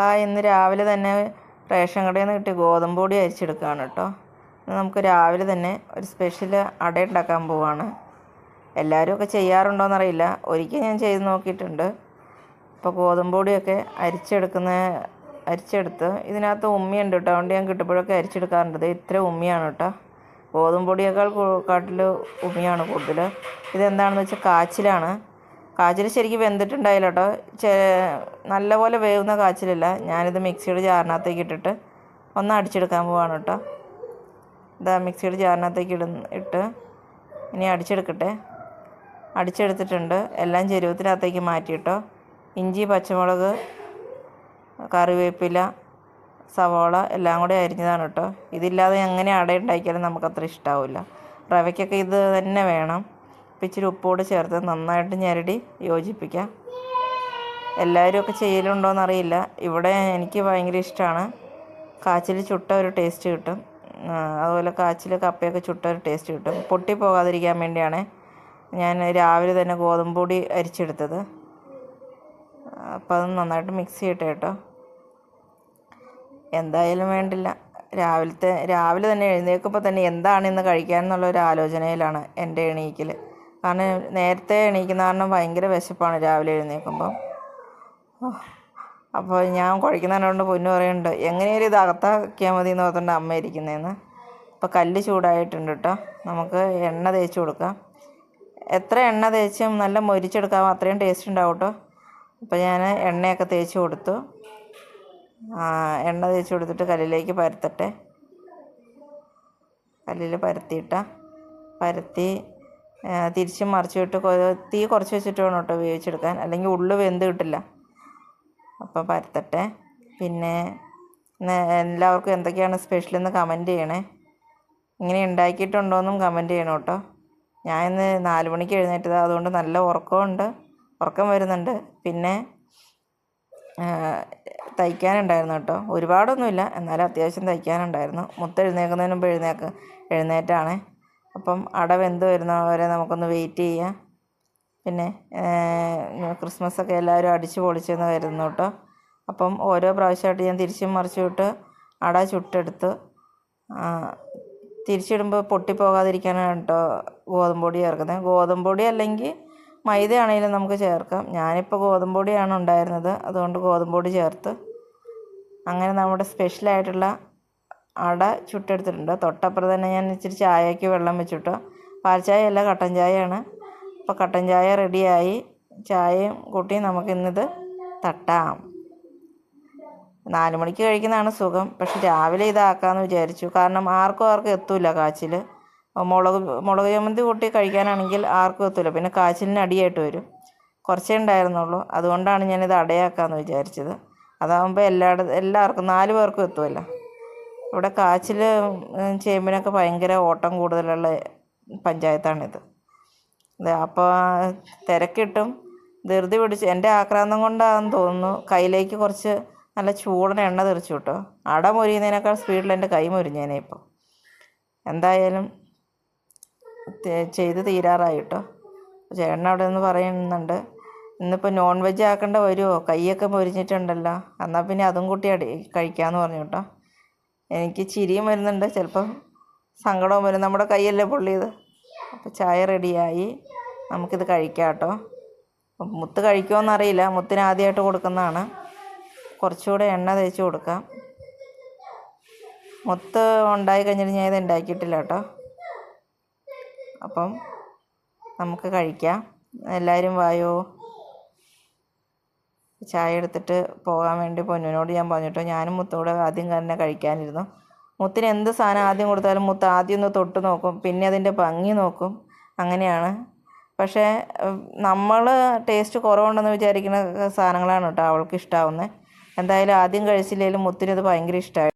Hi ഇന്ന് രാവിലെ തന്നെ റേഷൻ കടയിൽ നിന്ന് കിട്ടിയ ഗോതമ്പ് പൊടി അരിച്ചെടുക്കുകയാണ് കേട്ടോ. നമുക്ക് രാവിലെ തന്നെ ഒരു സ്പെഷ്യൽ അട ഉണ്ടാക്കാൻ പോവാണ്. എല്ലാവരും ഒക്കെ ചെയ്യാറുണ്ടോയെന്നറിയില്ല ഒരിക്കൽ ഞാൻ ചെയ്ത് നോക്കിയിട്ടുണ്ട്. അപ്പോൾ ഗോതമ്പ് പൊടിയൊക്കെ അരിച്ചെടുക്കുന്ന അരിച്ചെടുത്ത് ഇതിനകത്ത് ഉമ്മിയുണ്ട് കേട്ടോ. അതുകൊണ്ട് ഞാൻ കിട്ടുമ്പോഴൊക്കെ അരിച്ചെടുക്കാറുണ്ട്. ഇത്ര ഉമ്മിയാണ് കേട്ടോ. ഗോതമ്പ് പൊടിയേക്കാൾ കാട്ടിൽ ഉമ്മിയാണ് കൂടുതൽ ഇതെന്താണെന്ന് വെച്ചാൽ കാച്ചിലാണ്. കാച്ചിൽ ശരിക്കും വെന്തിട്ടുണ്ടായില്ല കേട്ടോ. നല്ലപോലെ വേവുന്ന കാച്ചിലല്ല. ഞാനിത് മിക്സിയുടെ ജാറിനകത്തേക്ക് ഇട്ടിട്ട് ഒന്ന് അടിച്ചെടുക്കാൻ പോവാണ് കേട്ടോ. ഇതാ മിക്സിയുടെ ജാറിനകത്തേക്ക് ഇടുന്ന ഇട്ട് ഇനി അടിച്ചെടുക്കട്ടെ. അടിച്ചെടുത്തിട്ടുണ്ട്. എല്ലാം ചെരുവത്തിനകത്തേക്ക് മാറ്റിയിട്ടോ ഇഞ്ചി പച്ചമുളക് കറിവേപ്പില സവോള എല്ലാം കൂടി അരിഞ്ഞതാണ് കേട്ടോ. ഇതില്ലാതെ എങ്ങനെ അട ഉണ്ടാക്കിയാലും നമുക്കത്ര ഇഷ്ടാവില്ല. റവയ്ക്കൊക്കെ ഇത് തന്നെ വേണം. ഇച്ചിരി ഉപ്പോട് ചേർത്ത് നന്നായിട്ട് ഞെരടി യോജിപ്പിക്കാം. എല്ലാവരും ഒക്കെ ചെയ്യലുണ്ടോയെന്ന് അറിയില്ല ഇവിടെ എനിക്ക് ഭയങ്കര ഇഷ്ടമാണ്. കാച്ചിൽ ചുട്ട ഒരു ടേസ്റ്റ് കിട്ടും. അതുപോലെ കാച്ചിൽ കപ്പയൊക്കെ ചുട്ട ഒരു ടേസ്റ്റ് കിട്ടും. പൊട്ടി പോകാതിരിക്കാൻ വേണ്ടിയാണ് ഞാൻ രാവിലെ തന്നെ ഗോതമ്പ് പൊടി അരിച്ചെടുത്തത്. അപ്പോൾ അത് നന്നായിട്ട് മിക്സ് ചെയ്യട്ടെ കേട്ടോ. എന്തായാലും വേണ്ടില്ല. രാവിലത്തെ രാവിലെ തന്നെ എഴുന്നേൽക്കുമ്പോൾ തന്നെ എന്താണ് ഇന്ന് കഴിക്കാൻ എന്നുള്ള ഒരു ആലോചനയിലാണ് എന്റെ എണീക്കൽ കാരണം നേരത്തെ എണീക്കുന്ന കാരണം ഭയങ്കര വിശപ്പാണ് രാവിലെ എഴുന്നേൽക്കുമ്പോൾ അപ്പോൾ ഞാൻ കുഴക്കുന്നതിനോണ്ട് പൊന്നു പറയുന്നുണ്ട് എങ്ങനെയൊരു ഇത് അകത്താക്കിയാൽ മതി എന്ന് ഓർത്തുകൊണ്ട് അമ്മ ഇരിക്കുന്നതെന്ന് അപ്പോൾ കല്ല് ചൂടായിട്ടുണ്ട് കേട്ടോ നമുക്ക് എണ്ണ തേച്ച് കൊടുക്കാം. എത്ര എണ്ണ തേച്ചും നല്ല മൊരിച്ചെടുക്കാം അത്രയും ടേസ്റ്റ് ഉണ്ടാവും കേട്ടോ അപ്പോൾ ഞാൻ എണ്ണയൊക്കെ തേച്ച് കൊടുത്തു. എണ്ണ തേച്ച് കൊടുത്തിട്ട് കല്ലിലേക്ക് പരത്തട്ടെ. കല്ലിൽ പരത്തിയിട്ട പരത്തി തിരിച്ചും മറിച്ചും ഇട്ട് തീ കുറച്ച് വെച്ചിട്ട് വേണം കേട്ടോ വേവിച്ചെടുക്കാൻ അല്ലെങ്കിൽ ഉള്ളു വെന്ത് കിട്ടില്ല. അപ്പോൾ പരത്തട്ടെ. പിന്നെ എല്ലാവർക്കും എന്തൊക്കെയാണ് സ്പെഷ്യൽ എന്ന് കമന്റ് ചെയ്യണേ. ഇങ്ങനെ ഉണ്ടാക്കിയിട്ടുണ്ടോയെന്നും കമന്റ് ചെയ്യണം കേട്ടോ. ഞാൻ ഇന്ന് നാല് മണിക്ക് എഴുന്നേറ്റത്. അതുകൊണ്ട് നല്ല ഉറക്കമുണ്ട്. ഉറക്കം വരുന്നുണ്ട്. പിന്നെ തയ്ക്കാനുണ്ടായിരുന്നു കേട്ടോ. ഒരുപാടൊന്നുമില്ല. എന്നാലും അത്യാവശ്യം തയ്ക്കാനുണ്ടായിരുന്നു. മുത്ത് എഴുന്നേൽക്കുന്നതിന് മുമ്പ് എഴുന്നേക്ക് എഴുന്നേറ്റാണ്. അപ്പം അട വെന്ത് വരുന്നവരെ നമുക്കൊന്ന് വെയിറ്റ് ചെയ്യാം. പിന്നെ ക്രിസ്മസ് ഒക്കെ എല്ലാവരും അടിച്ച് പൊളിച്ചെന്ന് കരുതുന്നു കേട്ടോ. അപ്പം ഓരോ പ്രാവശ്യമായിട്ട് ഞാൻ തിരിച്ചും മറിച്ചും ഇട്ട് അട ചുട്ടെടുത്ത് തിരിച്ചിടുമ്പോൾ പൊട്ടിപ്പോകാതിരിക്കാനാണ് കേട്ടോ ഗോതമ്പൊടി ചേർക്കുന്നത്. ഗോതമ്പൊടി അല്ലെങ്കിൽ മൈദ ആണെങ്കിലും നമുക്ക് ചേർക്കാം. ഞാനിപ്പോൾ ഗോതമ്പ് പൊടിയാണ് ഉണ്ടായിരുന്നത്. അതുകൊണ്ട് ഗോതമ്പൊടി ചേർത്ത് അങ്ങനെ നമ്മുടെ സ്പെഷ്യലായിട്ടുള്ള അട ചുട്ടെടുത്തിട്ടുണ്ട്. തൊട്ടപ്പുറം തന്നെ ഞാൻ ഇച്ചിരി ചായയ്ക്ക് വെള്ളം വെച്ചിട്ടു. പാൽ ചായ അല്ല കട്ടൻ ചായയാണ്. അപ്പോൾ കട്ടൻ ചായ റെഡിയായി. ചായയും കൂട്ടി നമുക്കിന്നിത് തട്ടാം. നാല് മണിക്ക് കഴിക്കുന്നതാണ് സുഖം. പക്ഷെ രാവിലെ ഇതാക്കാമെന്ന് വിചാരിച്ചു. കാരണം ആർക്കും ആർക്കും എത്തൂല കാച്ചിൽ മുളക് മുളക് ചമ്മന്തി കൂട്ടി കഴിക്കാനാണെങ്കിൽ ആർക്കും എത്തൂല. പിന്നെ കാച്ചിലിന് അടിയായിട്ട് വരും. കുറച്ചേ ഉണ്ടായിരുന്നുള്ളൂ. അതുകൊണ്ടാണ് ഞാനിത് അടയാക്കാമെന്ന് വിചാരിച്ചത്. അതാകുമ്പോൾ എല്ലായിട എല്ലാവർക്കും നാല് പേർക്കും എത്തുമല്ലോ ഇവിടെ കാച്ചിൽ ചേമ്പിനൊക്കെ ഭയങ്കര ഓട്ടം കൂടുതലുള്ള പഞ്ചായത്താണിത്. ഇത് അപ്പോൾ തിരക്കിട്ടും ധൃതി പിടിച്ച് എന്റെ ആക്രാന്തം കൊണ്ടാണെന്ന് തോന്നുന്നു കയ്യിലേക്ക് കുറച്ച് നല്ല ചൂടന എണ്ണ തെറിച്ചു കേട്ടോ. അട മൊരിയുന്നതിനേക്കാൾ സ്പീഡിൽ എന്റെ കൈ മൊരിഞ്ഞേനെ ഇപ്പോൾ എന്തായാലും ചെയ്ത് തീരാറായി കേട്ടോ. ചേട്ടൻ അവിടെ നിന്ന് പറയുന്നുണ്ട് ഇന്നിപ്പോൾ നോൺ വെജ് ആക്കേണ്ട വരുമോ കൈയൊക്കെ മൊരിഞ്ഞിട്ടുണ്ടല്ലോ. എന്നാൽ പിന്നെ അതും കൂട്ടി അടി കഴിക്കാമെന്ന് പറഞ്ഞു കേട്ടോ. എനിക്ക് ചിരിയും വരുന്നുണ്ട്. ചിലപ്പം സങ്കടവും വരും. നമ്മുടെ കൈയല്ലേ പൊള്ളിയത്? അപ്പോൾ ചായ റെഡിയായി. നമുക്കിത് കഴിക്കാം കേട്ടോ മുത്ത് കഴിക്കുമോയെന്നറിയില്ല മുത്തിന് ആദ്യമായിട്ട് കൊടുക്കുന്നതാണ്. കുറച്ചുകൂടെ എണ്ണ തേച്ച് കൊടുക്കാം. മുത്ത് ഉണ്ടായി കഴിഞ്ഞിട്ട് ഞാൻ ഇത് ഉണ്ടാക്കിയിട്ടില്ല കേട്ടോ. അപ്പം നമുക്ക് കഴിക്കാം. എല്ലാവരും വായോ? ചായ എടുത്തിട്ട് പോകാൻ വേണ്ടി പൊന്നുവിനോട് ഞാൻ പറഞ്ഞിട്ടോ ഞാനും മുത്തോടെ ആദ്യം തന്നെ കഴിക്കാനിരുന്നു. മുത്തിന് എന്ത് സാധനം ആദ്യം കൊടുത്താലും മുത്ത് ആദ്യം ഒന്ന് തൊട്ട് നോക്കും പിന്നെ അതിന്റെ ഭംഗി നോക്കും. അങ്ങനെയാണ്. പക്ഷേ നമ്മൾ ടേസ്റ്റ് കുറവുണ്ടെന്ന് വിചാരിക്കുന്ന സാധനങ്ങളാണ് കേട്ടോ അവൾക്ക് ഇഷ്ടാവുന്നത്. എന്തായാലും ആദ്യം കഴിച്ചില്ലെങ്കിലും മുത്തിനത് ഭയങ്കര ഇഷ്ടമായി